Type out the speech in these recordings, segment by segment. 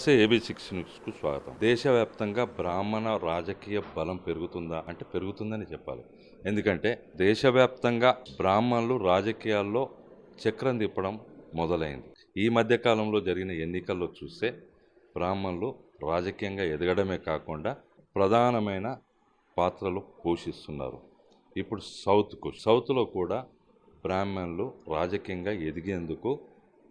నమస్తే AB six న్యూస్కు స్వాగతం. దేశవ్యాప్తంగా బ్రాహ్మణ రాజకీయ బలం పెరుగుతుందా? అంటే పెరుగుతుందని చెప్పాలి. ఎందుకంటే దేశవ్యాప్తంగా బ్రాహ్మణులు రాజకీయాల్లో చక్రం తిప్పడం మొదలైంది. ఈ మధ్యకాలంలో జరిగిన ఎన్నికల్లో చూస్తే బ్రాహ్మణులు రాజకీయంగా ఎదగడమే కాకుండా ప్రధానమైన పాత్రలు పోషిస్తున్నారు. ఇప్పుడు సౌత్కు సౌత్లో కూడా బ్రాహ్మణులు రాజకీయంగా ఎదిగేందుకు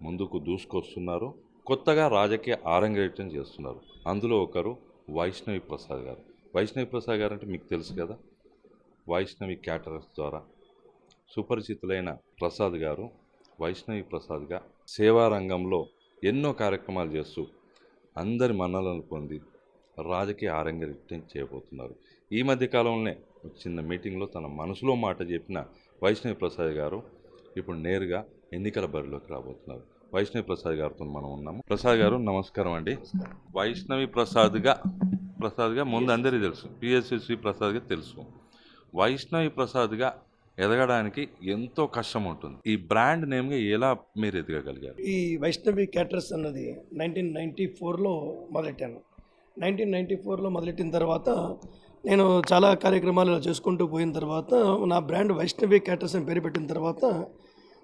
ముందుకు దూసుకొస్తున్నారు. కొత్తగా రాజకీయ ఆరంగేటం చేస్తున్నారు. అందులో ఒకరు వైష్ణవి ప్రసాద్ గారు. వైష్ణవి ప్రసాద్ గారు అంటే మీకు తెలుసు కదా? వైష్ణవి క్యాటరర్స్ ద్వారా సుపరిచితులైన ప్రసాద్ గారు వైష్ణవి ప్రసాద్గా సేవా రంగంలో ఎన్నో కార్యక్రమాలు చేస్తూ అందరి మన్నలను పొంది రాజకీయ ఆరంగేటం చేయబోతున్నారు. ఈ మధ్య కాలంలోనే చిన్న మీటింగ్లో తన మనసులో మాట చెప్పిన వైష్ణవి ప్రసాద్ గారు ఇప్పుడు నేరుగా ఎన్నికల బరిలోకి రాబోతున్నారు. వైష్ణవి ప్రసాద్ గారితో మనం ఉన్నాము. ప్రసాద్ గారు నమస్కారం అండి. వైష్ణవి ప్రసాద్గా ప్రసాద్గా ముందు అందరికీ తెలుసు. పిఎస్ఎస్వి ప్రసాద్గా తెలుసు. వైష్ణవి ప్రసాద్గా ఎదగడానికి ఎంతో కష్టం ఉంటుంది. ఈ బ్రాండ్ నేమ్గా ఎలా మీరు ఎదగగలిగారు? ఈ వైష్ణవి క్యాటర్స్ అన్నది నైన్టీన్ నైంటీ ఫోర్లో మొదలెట్టాను. నైన్టీన్ నైంటీ ఫోర్లో మొదలెట్టిన తర్వాత నేను చాలా కార్యక్రమాలు ఇలా చేసుకుంటూ పోయిన తర్వాత నా బ్రాండ్ వైష్ణవి క్యాటర్స్ అని పేరు పెట్టిన తర్వాత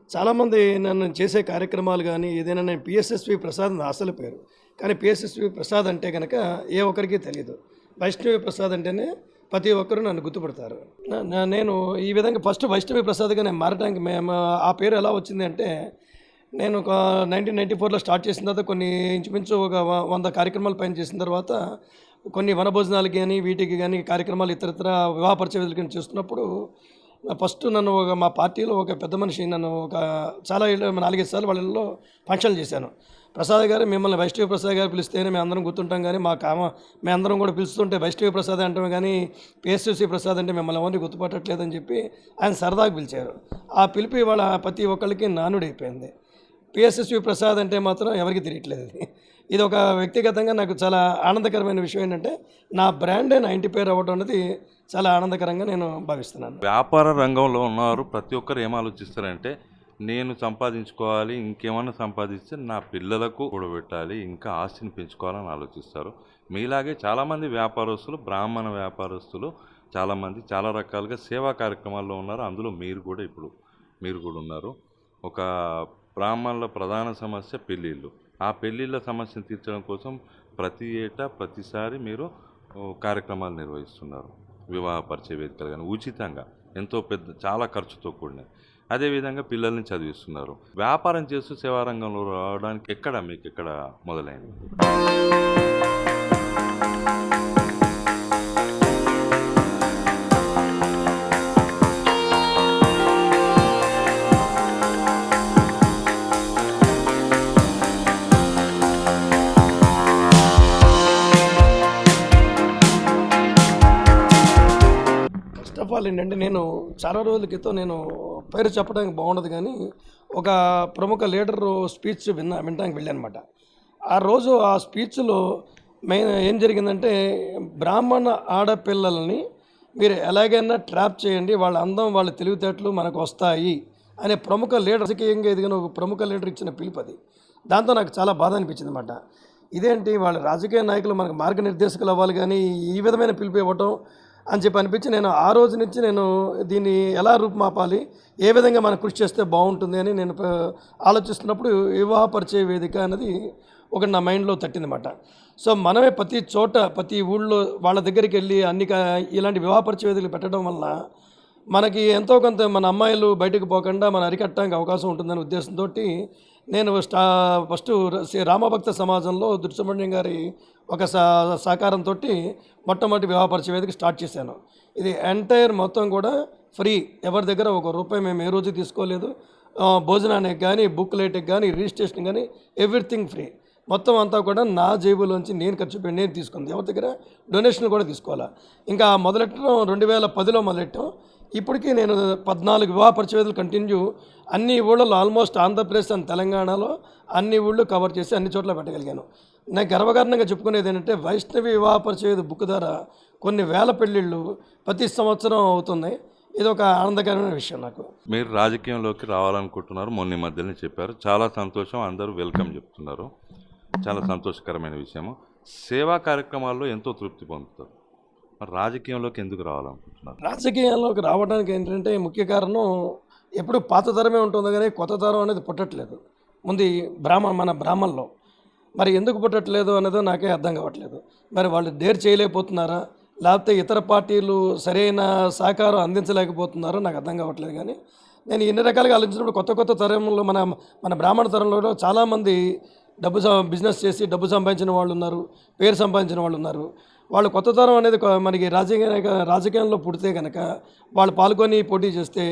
చాలామంది నన్ను చేసే కార్యక్రమాలు కానీ ఏదైనా నేను పిఎస్ఎస్వి ప్రసాద్ అసలు పేరు. కానీ పిఎస్ఎస్వి ప్రసాద్ అంటే కనుక ఏ ఒక్కరికి తెలియదు వైష్ణవి ప్రసాద్ అంటేనే ప్రతి ఒక్కరు నన్ను గుర్తుపడతారు. నేను ఈ విధంగా ఫస్ట్ వైష్ణవి ప్రసాద్గా నేను మారడానికి మేము ఆ పేరు ఎలా వచ్చింది అంటే నేను ఒక నైన్టీన్ నైంటీ ఫోర్లో స్టార్ట్ చేసిన తర్వాత కొన్ని ఇంచుమించు ఒక వంద కార్యక్రమాలు పైన చేసిన తర్వాత కొన్ని వనభోజనాలు కానీ వీటికి కానీ కార్యక్రమాలు ఇతరత్ర వివాహ పరిచయాలు కానీ చేస్తున్నప్పుడు ఫస్ట్ నన్ను ఒక మా పార్టీలో ఒక పెద్ద మనిషి నన్ను ఒక చాలా నాలుగైదు సార్లు వాళ్ళలో ఫంక్షన్లు చేశాను. ప్రసాద్ గారు మిమ్మల్ని వైష్ణవి ప్రసాద్ గారు పిలిస్తేనే మేము అందరం గుర్తుంటాం కానీ మా కామ మేము అందరం కూడా పిలుస్తుంటే వైష్ణవి ప్రసాద్ అంటాం కానీ పిఎస్ఎస్సి ప్రసాద్ అంటే మిమ్మల్ని ఎవరిని గుర్తుపట్టట్లేదని చెప్పి ఆయన సరదాగా పిలిచారు. ఆ పిలిపి వాళ్ళ ప్రతి ఒక్కరికి నానుడైపోయింది. పిఎస్ఎస్వి ప్రసాద్ అంటే మాత్రం ఎవరికి తెలియట్లేదు ఇది ఇది ఒక వ్యక్తిగతంగా నాకు చాలా ఆనందకరమైన విషయం ఏంటంటే నా బ్రాండే నా ఇంటి పేరు అవ్వడం అనేది చాలా ఆనందకరంగా నేను భావిస్తున్నాను. వ్యాపార రంగంలో ఉన్నవారు ప్రతి ఒక్కరు ఏం ఆలోచిస్తారంటే నేను సంపాదించుకోవాలి ఇంకేమైనా సంపాదిస్తే నా పిల్లలకు కూడబెట్టాలి ఇంకా ఆస్తిని పెంచుకోవాలని ఆలోచిస్తారు. మీలాగే చాలామంది వ్యాపారస్తులు బ్రాహ్మణ వ్యాపారస్తులు చాలామంది చాలా రకాలుగా సేవా కార్యక్రమాల్లో ఉన్నారు. అందులో మీరు కూడా ఇప్పుడు మీరు కూడా ఉన్నారు. ఒక బ్రాహ్మణుల ప్రధాన సమస్య పెళ్ళిళ్ళు. ఆ పెళ్ళిళ్ళ సమస్యను తీర్చడం కోసం ప్రతి ఏటా ప్రతిసారి మీరు కార్యక్రమాలు నిర్వహిస్తున్నారు. వివాహ పరిచయ వేదికలు కానీ ఉచితంగా ఎంతో పెద్ద చాలా ఖర్చుతో కూడినవి. అదేవిధంగా పిల్లల్ని చదివిస్తున్నారు. వ్యాపారం చేస్తూ సేవారంగంలో రావడానికి ఎక్కడ మీకు ఎక్కడ మొదలైంది? చెప్పాలి ఏంటంటే నేను చాలా రోజుల క్రితం నేను పేరు చెప్పడానికి బాగుండదు కానీ ఒక ప్రముఖ లీడరు స్పీచ్ విన్నా వినడానికి వెళ్ళానమాట. ఆ రోజు ఆ స్పీచ్లో మెయిన్ ఏం జరిగిందంటే బ్రాహ్మణ ఆడపిల్లల్ని మీరు ఎలాగైనా ట్రాప్ చేయండి వాళ్ళ అందం వాళ్ళ తెలివితేటలు మనకు వస్తాయి అనే ప్రముఖ లీడర్ రాజకీయంగా ఎదిగిన ఒక ప్రముఖ లీడర్ ఇచ్చిన పిలుపు అది. దాంతో నాకు చాలా బాధ అనిపించింది అనమాట ఇదేంటి? వాళ్ళ రాజకీయ నాయకులు మనకు మార్గనిర్దేశకులు అవ్వాలి కానీ ఈ విధమైన పిలుపు ఇవ్వటం అని చెప్పి అనిపించి నేను ఆ రోజు నుంచి నేను దీన్ని ఎలా రూపుమాపాలి ఏ విధంగా మనం కృషి చేస్తే బాగుంటుంది అని నేను ఆలోచిస్తున్నప్పుడు వివాహ పరిచయ వేదిక అనేది ఒకటి నా మైండ్లో తట్టిందన్నమాట. సో మనమే ప్రతి చోట ప్రతి ఊళ్ళో వాళ్ళ దగ్గరికి వెళ్ళి అన్ని కా- ఇలాంటి వివాహ పరిచయ వేదికలు పెట్టడం వల్ల మనకి ఎంతో కొంత మన అమ్మాయిలు బయటకు పోకుండా మనం అరికట్టడానికి అవకాశం ఉంటుందనే ఉద్దేశంతో నేను స్టా ఫస్ట్ శ్రీ రామభక్త సమాజంలో దుర్సుబ్రహ్మణ్యం గారి ఒక సా సహకారంతో మొట్టమొదటి వివాహ పరిచయ వేదిక స్టార్ట్ చేశాను. ఇది ఎంటైర్ మొత్తం కూడా ఫ్రీ. ఎవరి దగ్గర ఒక రూపాయి మేము ఏ రోజు తీసుకోలేదు. భోజనానికి కానీ బుక్లెట్కి కానీ రిజిస్ట్రేషన్ కానీ ఎవ్రీథింగ్ ఫ్రీ. మొత్తం అంతా కూడా నా జేబులోంచి నేను ఖర్చు పెట్టి నేను తీసుకుంది. ఎవరి దగ్గర? డొనేషన్ కూడా తీసుకోవాలా. ఇంకా మొదలెట్టడం రెండు వేల పదిలో మొదలెట్టాం. ఇప్పటికీ నేను పద్నాలుగు వివాహ పరిచయాలు కంటిన్యూ అన్ని ఊళ్ళలో ఆల్మోస్ట్ ఆంధ్రప్రదేశ్ అండ్ తెలంగాణలో అన్ని ఊళ్ళు కవర్ చేసి అన్ని చోట్ల పెట్టగలిగాను. నేను గర్వకారణంగా చెప్పుకునేది ఏంటంటే వైష్ణవి వివాహ పరిచయ బుక్ ద్వారా కొన్ని వేల పెళ్ళిళ్ళు ప్రతి సంవత్సరం అవుతున్నాయి ఇది ఒక ఆనందకరమైన విషయం నాకు. మీరు రాజకీయంలోకి రావాలనుకుంటున్నారు మొన్న మధ్యలోనే మధ్యనే చెప్పారు. చాలా సంతోషం అందరూ వెల్కమ్ చెప్తున్నారు. చాలా సంతోషకరమైన విషయము. సేవా కార్యక్రమాల్లో ఎంతో తృప్తి పొందుతారు. రాజకీయంలోకి ఎందుకు రావాలనుకుంటున్నారు? రాజకీయాల్లోకి రావడానికి ఏంటంటే ముఖ్య కారణం ఎప్పుడు పాత తరమే ఉంటుంది కానీ కొత్త తరం అనేది పుట్టట్లేదు. ముందు బ్రాహ్మణ మన బ్రాహ్మణలో. మరి ఎందుకు పుట్టట్లేదు అనేది నాకే అర్థం కావట్లేదు. మరి వాళ్ళు డేర్ చేయలేకపోతున్నారా? లేకపోతే ఇతర పార్టీలు సరైన సహకారం అందించలేకపోతున్నారో నాకు అర్థం కావట్లేదు కానీ నేను ఎన్ని రకాలుగా ఆలోచించినప్పుడు కొత్త కొత్త తరంలో మన మన బ్రాహ్మణ తరంలో చాలామంది డబ్బు సం- బిజినెస్ చేసి డబ్బు సంపాదించిన వాళ్ళు ఉన్నారు పేరు సంపాదించిన వాళ్ళు ఉన్నారు. వాళ్ళు కొత్త తరం అనేది మనకి రాజకీయ రాజకీయంలో పుడితే కనుక వాళ్ళు పాల్గొని పోటీ చేస్తే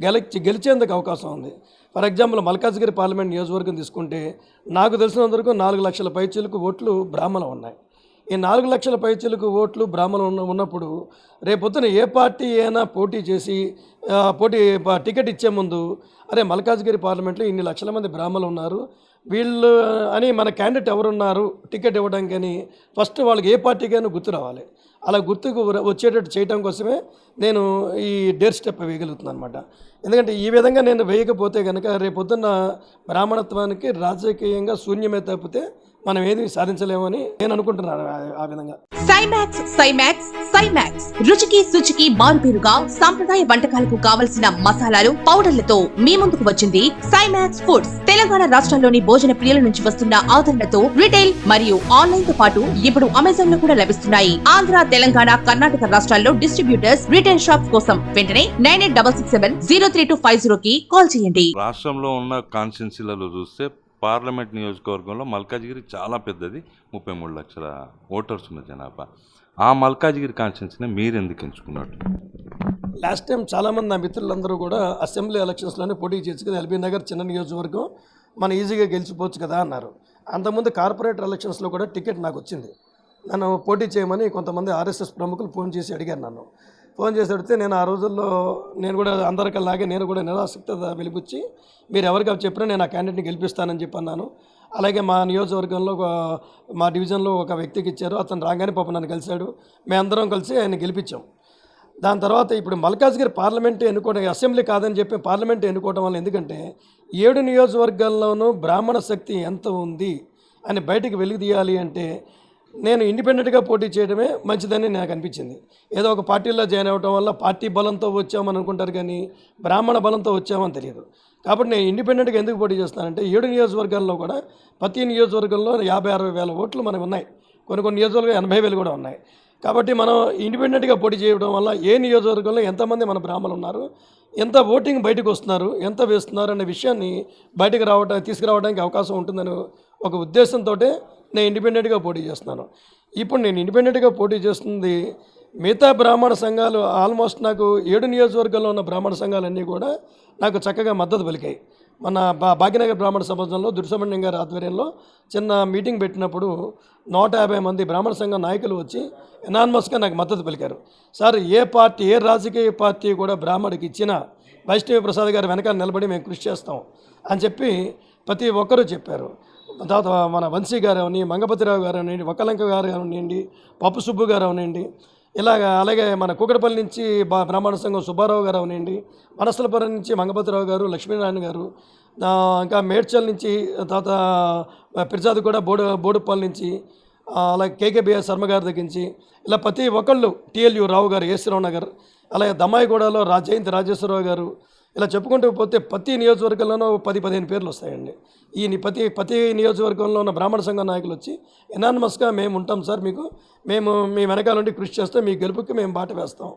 గెలిచి గెలిచేందుకు అవకాశం ఉంది. ఫర్ ఎగ్జాంపుల్ మల్కాజ్గిరి పార్లమెంట్ నియోజకవర్గం తీసుకుంటే నాకు తెలిసినంతవరకు నాలుగు లక్షల పైచీలకు ఓట్లు బ్రాహ్మణ ఉన్నాయి. ఈ నాలుగు లక్షల పైచీలకు ఓట్లు బ్రాహ్మణ ఉన్న ఉన్నప్పుడు రేపొద్దున ఏ పార్టీ అయినా పోటీ చేసి పోటీ టికెట్ ఇచ్చే ముందు అరే మల్కాజ్గిరి పార్లమెంట్లో ఇన్ని లక్షల మంది బ్రాహ్మణులు ఉన్నారు వీళ్ళు అని మన క్యాండిడేట్ ఎవరున్నారు? టికెట్ ఇవ్వడం కానీ ఫస్ట్ వాళ్ళకి ఏ పార్టీకైనా గుర్తు రావాలి. అలా గుర్తుకు వచ్చేటట్టు చేయడం కోసమే నేను ఈ డేర్ స్టెప్ వేయగలుగుతున్నాను అనమాట ఎందుకంటే ఈ విధంగా నేను వేయకపోతే కనుక రేపొద్దున్న బ్రాహ్మణత్వానికి రాజకీయంగా శూన్యమే తప్పితే మనం ఏది సాధించలేమని నేను అనుకుంటున్నాను ఆ- విధంగా. సైమాక్స్ సైమాక్స్ సైమాక్స్ రుచికి శుచికి మారుపేరుగా సాంప్రదాయ వంటకాలకు కావలసిన మసాలాలు పౌడర్లతో మీ ముందుకు వచ్చింది సైమాక్స్ ఫుడ్స్ తెలంగాణ రాష్ట్రంలోని భోజన ప్రియుల నుంచి వస్తున్న ఆదరణతో రిటైల్ మరియు ఆన్లైన్తో పాటు ఇప్పుడు అమెజాన్లో కూడా లభిస్తున్నాయి. ఆంధ్ర తెలంగాణ కర్ణాటక రాష్ట్రాల్లో డిస్ట్రిబ్యూటర్స్ రిటైల్ షాప్స్ కోసం వెంటనే nine eight double six seven zero three two five zero కి కాల్ చేయండి. రాష్ట్రంలో ఉన్న కాన్స్టిట్యున్సీలలో చూస్తే పార్లమెంట్ నియోజకవర్గంలో మల్కాజ్గిరి చాలా పెద్దది ముప్పై మూడు లక్షల ఓటర్స్ ఉన్న జనాభా. ఆ మల్కాజ్గిరి కాన్స్టిట్యున్సీని మీరు ఎందుకు ఎంచుకున్నట్టు లాస్ట్ టైం చాలామంది నా మిత్రులందరూ కూడా అసెంబ్లీ ఎలక్షన్స్లోనే పోటీ చేయొచ్చు కదా ఎల్బీ నగర్ చిన్న నియోజకవర్గం మనం ఈజీగా గెలిచిపోవచ్చు కదా అన్నారు. అంతకుముందు కార్పొరేటర్ ఎలక్షన్స్లో కూడా టికెట్ నాకు వచ్చింది. నన్ను పోటీ చేయమని కొంతమంది ఆర్ఎస్ఎస్ ప్రముఖులు ఫోన్ చేసి అడిగారు నన్ను. ఫోన్ చేసి అడిగితే నేను ఆ రోజుల్లో నేను కూడా అందరికల్లాగే నేను కూడా నిరాసక్తత వెలిపించి మీరు ఎవరికి చెప్పినా నేను ఆ క్యాండిడేట్ని గెలిపిస్తానని చెప్పి అన్నాను అలాగే మా నియోజకవర్గంలో ఒక మా డివిజన్లో ఒక వ్యక్తికి ఇచ్చారు. అతను రాగానే పాపం నన్ను కలిశాడు. మేమందరం కలిసి ఆయన గెలిపించాం. దాని తర్వాత ఇప్పుడు మల్కాజ్గిరి పార్లమెంట్ ఎన్నుకోవడం అసెంబ్లీ కాదని చెప్పి పార్లమెంట్ ఎన్నుకోవడం వల్ల ఎందుకంటే ఏడు నియోజకవర్గాల్లోనూ బ్రాహ్మణ శక్తి ఎంత ఉంది అని బయటికి వెలుగుదీయాలి అంటే నేను ఇండిపెండెంట్గా పోటీ చేయడమే మంచిదని నాకు అనిపించింది. ఏదో ఒక పార్టీలో జాయిన్ అవ్వడం వల్ల పార్టీ బలంతో వచ్చామని అనుకుంటారు కానీ బ్రాహ్మణ బలంతో వచ్చామని తెలియదు. కాబట్టి నేను ఇండిపెండెంట్గా ఎందుకు పోటీ చేస్తానంటే ఏడు నియోజకవర్గాల్లో కూడా ప్రతి నియోజకవర్గంలో యాభై అరవై వేల ఓట్లు మనకు ఉన్నాయి. కొన్ని కొన్ని నియోజకవర్గాలు ఎనభై వేలు కూడా ఉన్నాయి. కాబట్టి మనం ఇండిపెండెంట్గా పోటీ చేయడం వల్ల ఏ నియోజకవర్గంలో ఎంతమంది మన బ్రాహ్మణులు ఉన్నారు ఎంత ఓటింగ్ బయటకు వస్తున్నారు ఎంత వేస్తున్నారు అనే విషయాన్ని బయటకు రావడం తీసుకురావడానికి అవకాశం ఉంటుందని ఒక ఉద్దేశంతో నేను ఇండిపెండెంట్గా పోటీ చేస్తున్నాను. ఇప్పుడు నేను ఇండిపెండెంట్గా పోటీ చేస్తుంది మిగతా బ్రాహ్మణ సంఘాలు ఆల్మోస్ట్ నాకు ఏడు నియోజకవర్గాల్లో ఉన్న బ్రాహ్మణ సంఘాలన్నీ కూడా నాకు చక్కగా మద్దతు పలికాయి. మన బా భాగ్యనగర్ బ్రాహ్మణ సమాజంలో దుర్సుబ్రహ్మణ్యం గారి ఆధ్వర్యంలో చిన్న మీటింగ్ పెట్టినప్పుడు నూట యాభై మంది బ్రాహ్మణ సంఘ నాయకులు వచ్చి ఎనాన్మస్గా నాకు మద్దతు పలికారు. సార్ ఏ పార్టీ ఏ రాజకీయ పార్టీ కూడా బ్రాహ్మడికి ఇచ్చినా వైష్ణవి ప్రసాద్ గారి వెనకాల నిలబడి మేము కృషి చేస్తాం అని చెప్పి ప్రతి ఒక్కరూ చెప్పారు. తర్వాత మన వంశీ గారు అవని మంగపతిరావు గారు అవనండి వకలంక గారు అవనండి పప్పు సుబ్బు గారు అవనండి ఇలాగ అలాగే మన కూకటపల్లి నుంచి బా బ్రాహ్మణ సంఘం సుబ్బారావు గారు అవనండి మనసలపురం నుంచి మంగపతిరావు గారు లక్ష్మీనారాయణ గారు ఇంకా మేడ్చల్ నుంచి తర్వాత పిర్జాది కూడా బోడు బోడుపల్లి నుంచి అలాగే కేకేబిఆర్ శర్మ గారి దగ్గర నుంచి ఇలా ప్రతి ఒక్కళ్ళు టిఎల్యు రావు గారు ఏసీరావు నగర్ అలాగే దమ్మాయిగూడలో రా జయంతి రాజేశ్వరరావు గారు ఇలా చెప్పుకుంటూ పోతే ప్రతి నియోజకవర్గంలోనూ పది పదిహేను పేర్లు వస్తాయండి. ఈ ప్రతి ప్రతి నియోజకవర్గంలో ఉన్న బ్రాహ్మణ సంఘ నాయకులు వచ్చి ఎనానమస్గా మేము ఉంటాం సార్ మీకు. మేము మీ వెనకాల నుండి కృషి చేస్తే. మీ గెలుపుకి మేము బాట వేస్తాం.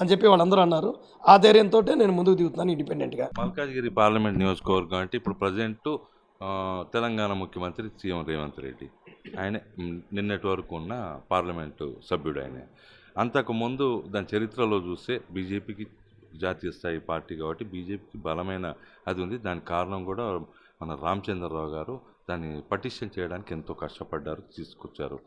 అని చెప్పి వాళ్ళందరూ అన్నారు. ఆ ధైర్యంతో నేను ముందుకు దిగుతున్నాను ఇండిపెండెంట్గా. మల్కాజ్గిరి పార్లమెంట్ నియోజకవర్గం అంటే ఇప్పుడు ప్రజెంట్ తెలంగాణ ముఖ్యమంత్రి సీఎం రేవంత్ రెడ్డి. ఆయన నిన్నటి వరకు ఉన్న పార్లమెంటు సభ్యుడు ఆయన. అంతకుముందు దాని చరిత్రలో చూస్తే బీజేపీకి జాతీయ స్థాయి పార్టీ కాబట్టి బీజేపీకి బలమైన అది ఉంది. దానికి కారణం కూడా మన రామచంద్రరావు గారు దాన్ని పటిషన్ చేయడానికి ఎంతో కష్టపడ్డారు తీసుకొచ్చారు.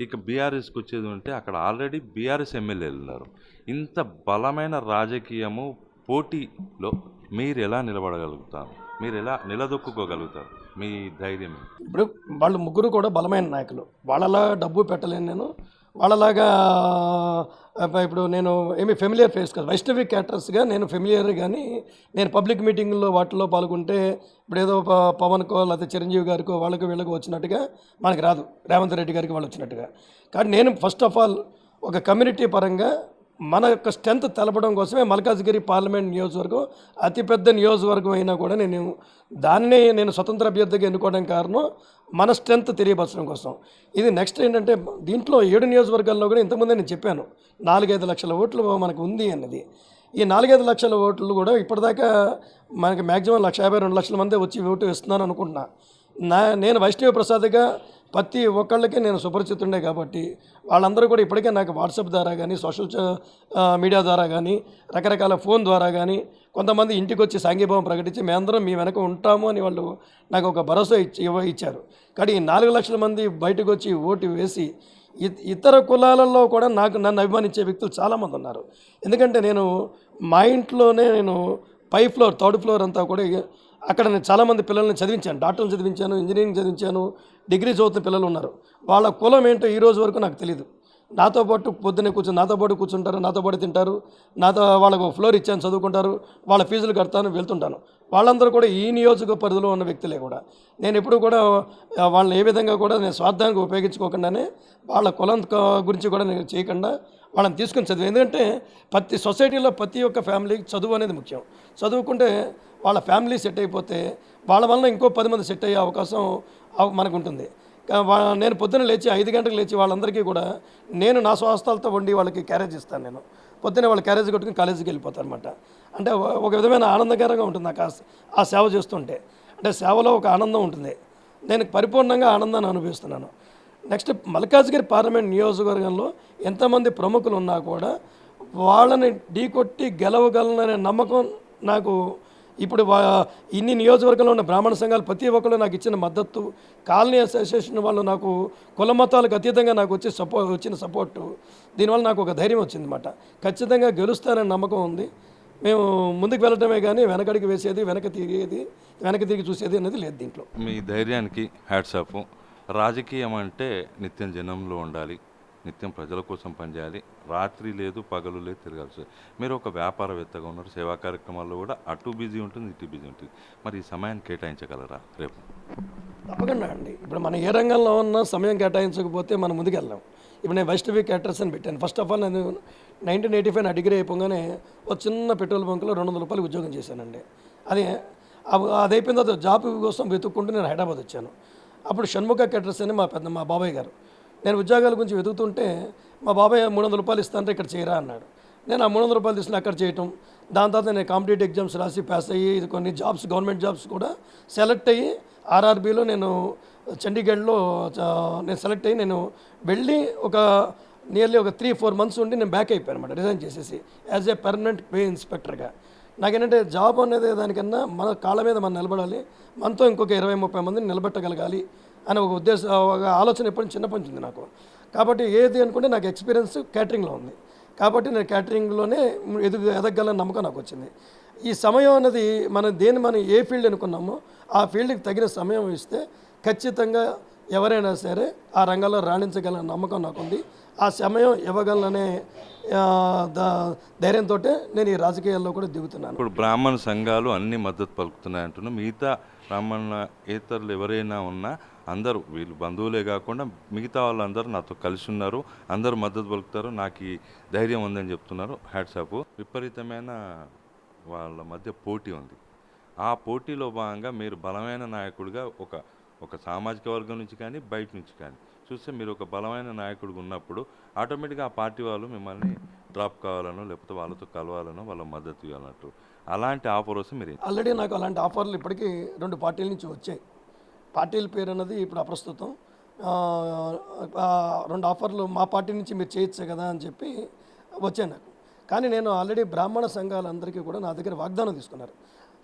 ఇక బీఆర్ఎస్కి వచ్చేది ఉంటే అక్కడ ఆల్రెడీ బీఆర్ఎస్ ఎమ్మెల్యేలు ఉన్నారు. ఇంత బలమైన రాజకీయము పోటీలో మీరు ఎలా నిలబడగలుగుతారు? మీరు ఎలా నిలదొక్కుకోగలుగుతారు? మీ ధైర్యం ఇప్పుడు వాళ్ళు ముగ్గురు కూడా బలమైన నాయకులు. వాళ్ళలా డబ్బు పెట్టలేను నేను. వాళ్ళలాగా ఇప్పుడు నేను ఏమి ఫెమిలియర్ ఫేస్ కాదు. వైష్ణవి క్యాటర్స్గా నేను ఫెమిలియర్ కానీ నేను పబ్లిక్ మీటింగ్లో వాటిలో పాల్గొంటే ఇప్పుడు ఏదో పవన్కో లేకపోతే చిరంజీవి గారికో వాళ్ళకి వీళ్ళకి వచ్చినట్టుగా మనకి రాదు. రేవంత్ రెడ్డి గారికి వాళ్ళు వచ్చినట్టుగా. కానీ నేను ఫస్ట్ ఆఫ్ ఆల్ ఒక కమ్యూనిటీ పరంగా మన యొక్క స్ట్రెంత్ తెలపడం కోసమే మల్కాజ్గిరి పార్లమెంట్ నియోజకవర్గం అతిపెద్ద నియోజకవర్గం అయినా కూడా నేను దాన్ని నేను స్వతంత్ర అభ్యర్థిగా ఎన్నుకోవడం కారణం మన స్ట్రెంత్ తెలియపరచడం కోసం. ఇది నెక్స్ట్ ఏంటంటే దీంట్లో ఏడు నియోజకవర్గాల్లో కూడా ఇంతకుముందే నేను చెప్పాను నాలుగైదు లక్షల ఓట్లు మనకు ఉంది అన్నది. ఈ నాలుగైదు లక్షల ఓట్లు కూడా ఇప్పటిదాకా మనకి మ్యాక్సిమం లక్ష యాభై రెండు లక్షల మంది వచ్చి ఓటు వేస్తున్నాను అనుకుంటున్నా. నా నేను వైష్ణవ ప్రసాద్గా ప్రతి ఒక్కళ్ళకి నేను సుపరిచితుండే కాబట్టి వాళ్ళందరూ కూడా ఇప్పటికే నాకు వాట్సాప్ ద్వారా కానీ సోషల్ మీడియా ద్వారా కానీ రకరకాల ఫోన్ ద్వారా కానీ కొంతమంది ఇంటికి వచ్చి సాంఘీభావం ప్రకటించి మేమందరం మీ వెనక ఉంటాము అని వాళ్ళు నాకు ఒక భరోసా ఇచ్చి ఇచ్చారు. కానీ ఈ నాలుగు లక్షల మంది బయటకు వచ్చి ఓటు వేసి ఇ- ఇతర కులాలలో కూడా నాకు నన్ను అభిమానించే వ్యక్తులు చాలామంది ఉన్నారు. ఎందుకంటే నేను మా ఇంట్లోనే నేను పై ఫ్లోర్ థర్డ్ ఫ్లోర్ అంతా కూడా అక్కడ నేను చాలామంది పిల్లల్ని చదివించాను. డాక్టర్ని చదివించాను ఇంజనీరింగ్ చదివించాను డిగ్రీ చదువుతున్న పిల్లలు ఉన్నారు. వాళ్ళ కులం ఏంటో ఈ రోజు వరకు నాకు తెలియదు నాతో పాటు పొద్దున్నే కూర్చొని నాతో పాటు కూర్చుంటారు నాతో పాటు తింటారు నాతో వాళ్ళకు ఫ్లోర్ ఇచ్చాను చదువుకుంటారు వాళ్ళ ఫీజులు కడతాను వెళ్తుంటాను. వాళ్ళందరూ కూడా ఈ నియోజక పరిధిలో ఉన్న వ్యక్తులే కూడా. నేను ఎప్పుడు కూడా వాళ్ళని ఏ విధంగా కూడా నేను స్వార్థానికి ఉపయోగించుకోకుండానే వాళ్ళ కులం గురించి కూడా నేను చేయకుండా వాళ్ళని తీసుకుని చదువు ఎందుకంటే ప్రతి సొసైటీలో ప్రతి ఒక్క ఫ్యామిలీకి చదువు అనేది ముఖ్యం. చదువుకుంటే వాళ్ళ ఫ్యామిలీ సెట్ అయిపోతే వాళ్ళ వలన ఇంకో పది మంది సెట్ అయ్యే అవకాశం మనకు ఉంటుంది నేను పొద్దున్న లేచి ఐదు గంటలకు లేచి వాళ్ళందరికీ కూడా నేను నా స్వాస్థలతో వండి వాళ్ళకి క్యారేజ్ ఇస్తాను నేను. పొద్దున్నే వాళ్ళు క్యారేజ్ కొట్టుకుని కాలేజీకి వెళ్ళిపోతారు అనమాట అంటే ఒక- విధమైన ఆనందకరంగా ఉంటుంది నాకు ఆ ఆ సేవ చేస్తుంటే. అంటే సేవలో ఒక ఆనందం ఉంటుంది. నేను పరిపూర్ణంగా ఆనందాన్ని అనుభవిస్తున్నాను. నెక్స్ట్ మల్కాజ్గిరి పార్లమెంట్ నియోజకవర్గంలో ఎంతమంది ప్రముఖులు ఉన్నా కూడా వాళ్ళని ఢీకొట్టి గెలవగలననే నమ్మకం నాకు ఇప్పుడు వా- ఇన్ని నియోజకవర్గంలో ఉన్న బ్రాహ్మణ సంఘాలు ప్రతి ఒక్కరు నాకు ఇచ్చిన మద్దతు కాలనీ అసోసియేషన్ వాళ్ళు నాకు కుల మతాలకు అతీతంగా నాకు వచ్చి సపో వచ్చిన సపోర్టు. దీనివల్ల నాకు ఒక ధైర్యం వచ్చిందన్నమాట. ఖచ్చితంగా గెలుస్తానని నమ్మకం ఉంది. మేము ముందుకు వెళ్ళటమే కానీ వెనకడికి వేసేది వెనక తిరిగేది వెనక తిరిగి చూసేది అనేది లేదు దీంట్లో. మీ ధైర్యానికి హ్యాట్సాప్ రాజకీయం అంటే నిత్యం జనంలో ఉండాలి. నిత్యం ప్రజల కోసం పనిచేయాలి. రాత్రి లేదు పగలు లేదు తిరగాల్సి మీరు ఒక వ్యాపారవేత్తగా ఉన్నారు సేవా కార్యక్రమాల్లో కూడా అటు బిజీ ఉంటుంది ఇటు బిజీ ఉంటుంది. మరి ఈ సమయాన్ని కేటాయించగలరా? రేపు. తప్పకుండా అండి. ఇప్పుడు మనం ఏ రంగంలో ఉన్నా సమయం కేటాయించకపోతే మనం ముందుకెళ్ళాం ఇప్పుడు నేను వైష్ణవి క్యాటర్స్ అని పెట్టాను. ఫస్ట్ ఆఫ్ ఆల్ నేను నైన్టీన్ ఎయిటీ ఫైవ్ నా డిగ్రీ అయిపోగానే ఒక చిన్న పెట్రోల్ బంకులో రెండు వందల రూపాయలు ఉద్యోగం చేశానండి. అది అది అయిపోయిన తర్వాత జాబ్ కోసం వెతుక్కుంటూ నేను హైదరాబాద్ వచ్చాను. అప్పుడు షణ్ముఖ క్యాటర్స్ అని మా పెద్ద మా బాబాయ్ గారు. నేను ఉద్యోగాల గురించి వెతుకుతుంటే మా బాబాయ్ మూడు వందల రూపాయలు ఇస్తానంటే ఇక్కడ చేయరా అన్నాడు. నేను ఆ మూడు వందల రూపాయలు తీసుకుని అక్కడ చేయటం దాని తర్వాత నేను కాంపిటేటివ్ ఎగ్జామ్స్ రాసి పాస్ అయ్యి ఇది కొన్ని జాబ్స్ గవర్నమెంట్ జాబ్స్ కూడా సెలెక్ట్ అయ్యి ఆర్ఆర్బీలో నేను చండీగఢ్లో నేను సెలెక్ట్ అయ్యి నేను వెళ్ళి ఒక నియర్లీ ఒక త్రీ ఫోర్ మంత్స్ ఉండి నేను బ్యాక్ అయిపోయాను అనమాట రిజైన్ చేసేసి యాజ్ ఏ పర్మనెంట్ పే ఇన్స్పెక్టర్గా నాకేంటంటే జాబ్ అనేది దానికన్నా మన కాళ్ళ మీద మనం నిలబడాలి మనతో ఇంకొక ఇరవై ముప్పై మందిని నిలబెట్టగలగాలి అనే ఒక ఉద్దేశం ఒక ఆలోచన ఎప్పుడు చిన్నప్పటి నుంచి ఉంది నాకు. కాబట్టి ఏది అనుకుంటే నాకు ఎక్స్పీరియన్స్ క్యాటరింగ్లో ఉంది. కాబట్టి నేను క్యాటరింగ్లోనే ఎదుగు ఎదగలని నమ్మకం నాకు వచ్చింది. ఈ సమయం అనేది మనం దేని మనం ఏ ఫీల్డ్ అనుకున్నామో ఆ ఫీల్డ్కి తగిన సమయం ఇస్తే ఖచ్చితంగా ఎవరైనా సరే ఆ రంగంలో రాణించగల నమ్మకం నాకుంది. ఆ సమయం ఇవ్వగలననే దా- ధైర్యంతో నేను ఈ రాజకీయాల్లో కూడా దిగుతున్నాను. ఇప్పుడు బ్రాహ్మణ సంఘాలు అన్ని మద్దతు పలుకుతున్నాయి అంటున్నాం మిగతా బ్రాహ్మణ ఏతరులు ఎవరైనా ఉన్నా అందరూ వీళ్ళు బంధువులే కాకుండా మిగతా వాళ్ళందరూ నాతో కలిసి ఉన్నారు. అందరూ మద్దతు పలుకుతారు. నాకు ఈ ధైర్యం ఉందని చెప్తున్నారు. హ్యాట్సాప్ విపరీతమైన వాళ్ళ మధ్య పోటీ ఉంది. ఆ పోటీలో భాగంగా మీరు బలమైన నాయకుడిగా ఒక ఒక సామాజిక వర్గం నుంచి కానీ బయట నుంచి కానీ చూస్తే మీరు ఒక బలమైన నాయకుడిగా ఉన్నప్పుడు ఆటోమేటిక్గా ఆ పార్టీ వాళ్ళు మిమ్మల్ని డ్రాప్ కావాలనో లేకపోతే వాళ్ళతో కలవాలనో వాళ్ళ మద్దతు ఇవ్వాలన్నట్టు. అలాంటి ఆఫర్ వస్తే మీరు ఆల్రెడీ నాకు అలాంటి ఆఫర్లు ఇప్పటికీ రెండు పార్టీల నుంచి వచ్చాయి. పార్టీల పేరు అన్నది ఇప్పుడు అప్రస్తుతం. రెండు ఆఫర్లు మా పార్టీ నుంచి మీరు చేయొచ్చు కదా అని చెప్పి వచ్చాను నాకు. కానీ నేను ఆల్రెడీ బ్రాహ్మణ సంఘాలందరికీ కూడా నా దగ్గర వాగ్దానం తీసుకున్నారు.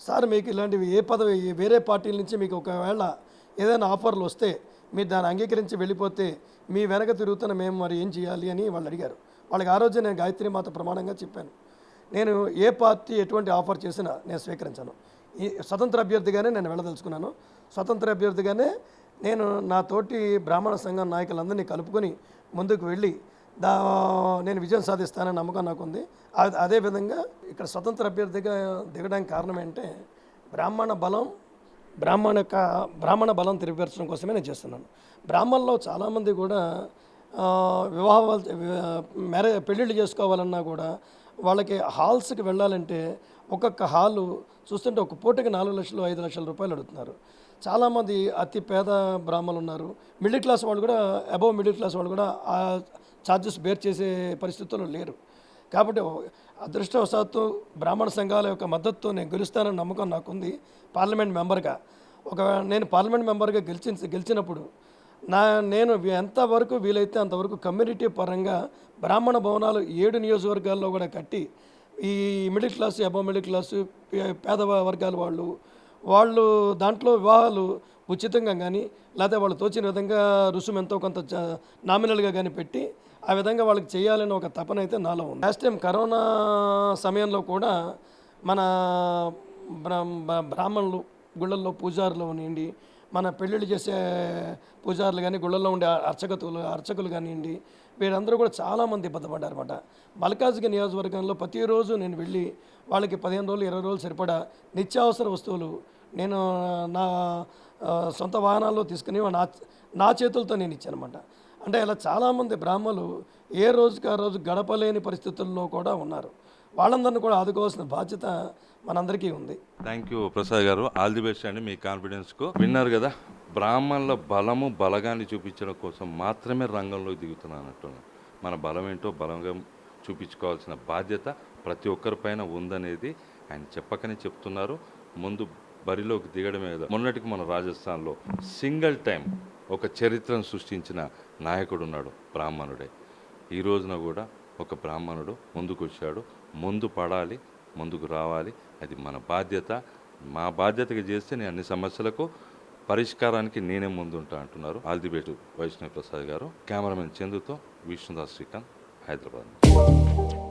సార్ మీకు ఇలాంటివి ఏ పదవి వేరే పార్టీల నుంచి మీకు ఒకవేళ ఏదైనా ఆఫర్లు వస్తే మీరు దాన్ని అంగీకరించి వెళ్ళిపోతే మీ వెనక తిరుగుతున్న మేము మరి ఏం చేయాలి అని వాళ్ళు అడిగారు. వాళ్ళకి ఆ రోజు నేను గాయత్రి మాత ప్రమాణంగా చెప్పాను. నేను ఏ పార్టీ ఎటువంటి ఆఫర్ చేసినా నేను స్వీకరించాను. ఈ స్వతంత్ర అభ్యర్థిగానే నేను వెళ్ళదలుచుకున్నాను. స్వతంత్ర అభ్యర్థిగానే నేను నా తోటి బ్రాహ్మణ సంఘం నాయకులందరినీ కలుపుకొని ముందుకు వెళ్ళి దా నేను విజయం సాధిస్తానని నమ్మకం నాకు ఉంది అదేవిధంగా ఇక్కడ స్వతంత్ర అభ్యర్థిగా దిగడానికి కారణం ఏంటంటే బ్రాహ్మణ బలం బ్రాహ్మణ బ్రాహ్మణ బలం తెలియపరచడం కోసమే నేను చేస్తున్నాను బ్రాహ్మణలో చాలామంది కూడా వివాహ వివాహాలు మ్యారేజ్ పెళ్ళిళ్ళు చేసుకోవాలన్నా కూడా వాళ్ళకి హాల్స్కి వెళ్ళాలంటే ఒక్కొక్క హాలు చూస్తుంటే ఒక పూటకి నాలుగు లక్షలు ఐదు లక్షల రూపాయలు అడుగుతున్నారు. చాలామంది అతి పేద బ్రాహ్మణులు ఉన్నారు. మిడిల్ క్లాస్ వాళ్ళు కూడా అబవ్ మిడిల్ క్లాస్ వాళ్ళు కూడా ఆ ఛార్జెస్ బేర్ చేసే పరిస్థితుల్లో లేరు. కాబట్టి అదృష్టవశాత్తు బ్రాహ్మణ సంఘాల యొక్క మద్దతుతో నేను గెలుస్తానని నమ్మకం నాకుంది పార్లమెంట్ మెంబర్గా. ఒక నేను పార్లమెంట్ మెంబర్గా గెలిచి గెలిచినప్పుడు నా నేను ఎంతవరకు వీలైతే అంతవరకు కమ్యూనిటీ పరంగా బ్రాహ్మణ భవనాలు ఏడు నియోజకవర్గాల్లో కూడా కట్టి ఈ మిడిల్ క్లాస్ అబో మిడిల్ క్లాసు పే- పేద వర్గాల వాళ్ళు వాళ్ళు దాంట్లో వివాహాలు ఉచితంగా కానీ లేకపోతే వాళ్ళు తోచిన విధంగా రుసుము ఎంతో కొంత నామినల్గా కానీ పెట్టి ఆ విధంగా వాళ్ళకి చేయాలని ఒక తపన అయితే నాలో ఉంది. లాస్ట్ టైం కరోనా సమయంలో కూడా మన బ్రాహ్మణులు గుళ్ళల్లో పూజారులు ఉండి మన పెళ్ళిళ్ళు చేసే పూజారులు కానీ గుళ్ళల్లో ఉండే అర్చకతులు అర్చకులు కానివ్వండి వీరందరూ కూడా చాలామంది ఇబ్బంది పడ్డారన్నమాట మల్కాజ్గి నియోజకవర్గంలో ప్రతిరోజు నేను వెళ్ళి వాళ్ళకి పదిహేను రోజులు ఇరవై రోజులు సరిపడా నిత్యావసర వస్తువులు నేను నా సొంత వాహనాల్లో తీసుకుని నా నా చేతులతో నేను ఇచ్చానమాట అంటే ఇలా చాలామంది బ్రాహ్మలు ఏ రోజుకి ఆ రోజు గడపలేని పరిస్థితుల్లో కూడా ఉన్నారు. వాళ్ళందరినీ కూడా ఆదుకోవాల్సిన బాధ్యత మనందరికీ ఉంది. థ్యాంక్ యూ ప్రసాద్ గారు. ఆల్ ది బెస్ట్ అండి మీ కాన్ఫిడెన్స్కు విన్నారు కదా. బ్రాహ్మణుల బలము బలగాన్ని చూపించడం కోసం మాత్రమే రంగంలో దిగుతున్నానట్టున్నాను మన బలం ఏంటో బలంగా చూపించుకోవాల్సిన బాధ్యత ప్రతి ఒక్కరిపైన ఉందనేది ఆయన చెప్పకనే చెప్తున్నారు. ముందు బరిలోకి దిగడమే కదా. మొన్నటికి మన రాజస్థాన్లో సింగిల్ టైం ఒక చరిత్రను సృష్టించిన నాయకుడు ఉన్నాడు బ్రాహ్మణుడే. ఈ రోజున కూడా ఒక బ్రాహ్మణుడు ముందుకు వచ్చాడు. ముందు పడాలి ముందుకు రావాలి. అది మన బాధ్యత. మా బాధ్యతగా చేస్తే నేను అన్ని సమస్యలకు పరిష్కారానికి నేనే ముందుంటా అంటున్నారు ఆల్దిబేటు వైష్ణవ్ ప్రసాద్ గారు. కెమెరామెన్ చందుతో విష్ణుదాస్ శ్రీకాంత్ హైదరాబాద్.